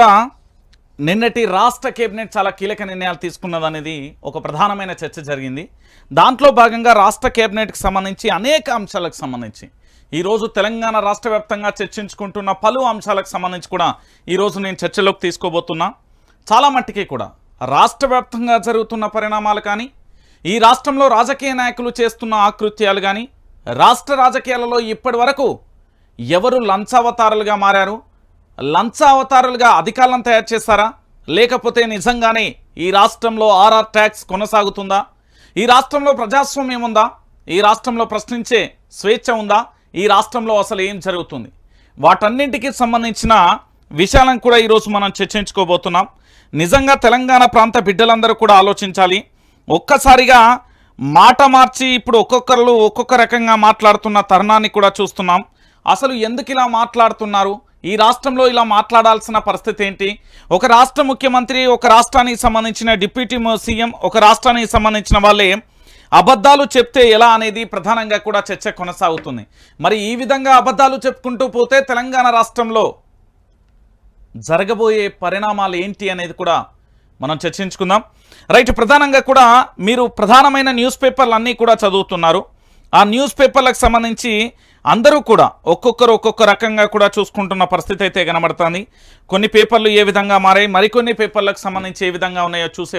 కూడా నిన్నటి రాష్ట్ర కేబినెట్ చాలా కీలక నిర్ణయాలు తీసుకున్నదనేది ఒక ప్రధానమైన చర్చ జరిగింది. దాంట్లో భాగంగా రాష్ట్ర కేబినెట్కి సంబంధించి అనేక అంశాలకు సంబంధించి ఈరోజు తెలంగాణ రాష్ట్ర వ్యాప్తంగా చర్చించుకుంటున్న పలు అంశాలకు సంబంధించి కూడా ఈరోజు నేను చర్చలోకి తీసుకోబోతున్నా. చాలా మట్టికి కూడా రాష్ట్ర వ్యాప్తంగా జరుగుతున్న పరిణామాలు కానీ ఈ రాష్ట్రంలో రాజకీయ నాయకులు చేస్తున్న ఆకృత్యాలు కానీ రాష్ట్ర రాజకీయాలలో ఇప్పటి వరకు ఎవరు లంచావతారాలుగా మారారు? లంచావతారులుగా అధికారులను తయారు చేస్తారా? లేకపోతే నిజంగానే ఈ రాష్ట్రంలో ఆర్ఆర్ ట్యాక్స్ కొనసాగుతుందా? ఈ రాష్ట్రంలో ప్రజాస్వామ్యం ఉందా? ఈ రాష్ట్రంలో ప్రశ్నించే స్వేచ్ఛ ఉందా? ఈ రాష్ట్రంలో అసలు ఏం జరుగుతుంది? వాటన్నింటికి సంబంధించిన విషయాలను కూడా ఈరోజు మనం చర్చించుకోబోతున్నాం. నిజంగా తెలంగాణ ప్రాంత బిడ్డలందరూ కూడా ఆలోచించాలి. ఒక్కసారిగా మాట మార్చి ఇప్పుడు ఒక్కొక్కరు ఒక్కొక్క రకంగా మాట్లాడుతున్న తరుణాన్ని కూడా చూస్తున్నాం. అసలు ఎందుకు ఇలా మాట్లాడుతున్నారు? ఈ రాష్ట్రంలో ఇలా మాట్లాడాల్సిన పరిస్థితి ఏంటి? ఒక రాష్ట్ర ముఖ్యమంత్రి ఒక రాష్ట్రానికి సంబంధించిన డిప్యూటీ సీఎం ఒక రాష్ట్రానికి సంబంధించిన వాళ్ళే అబద్ధాలు చెప్తే ఎలా అనేది ప్రధానంగా కూడా చర్చ కొనసాగుతుంది. మరి ఈ విధంగా అబద్ధాలు చెప్పుకుంటూ పోతే తెలంగాణ రాష్ట్రంలో జరగబోయే పరిణామాలు ఏంటి అనేది కూడా మనం చర్చించుకుందాం. రైట్ ప్రధానంగా కూడా మీరు ప్రధానమైన న్యూస్ పేపర్లు అన్నీ కూడా చదువుతున్నారు. ఆ న్యూస్ పేపర్లకు సంబంధించి అందరూ కూడా ఒక్కొక్కరు ఒక్కొక్క రకంగా కూడా చూసుకుంటున్న పరిస్థితి అయితే కనబడుతుంది. కొన్ని పేపర్లు ఏ విధంగా మారాయి మరికొన్ని పేపర్లకు సంబంధించి ఏ విధంగా ఉన్నాయో చూసే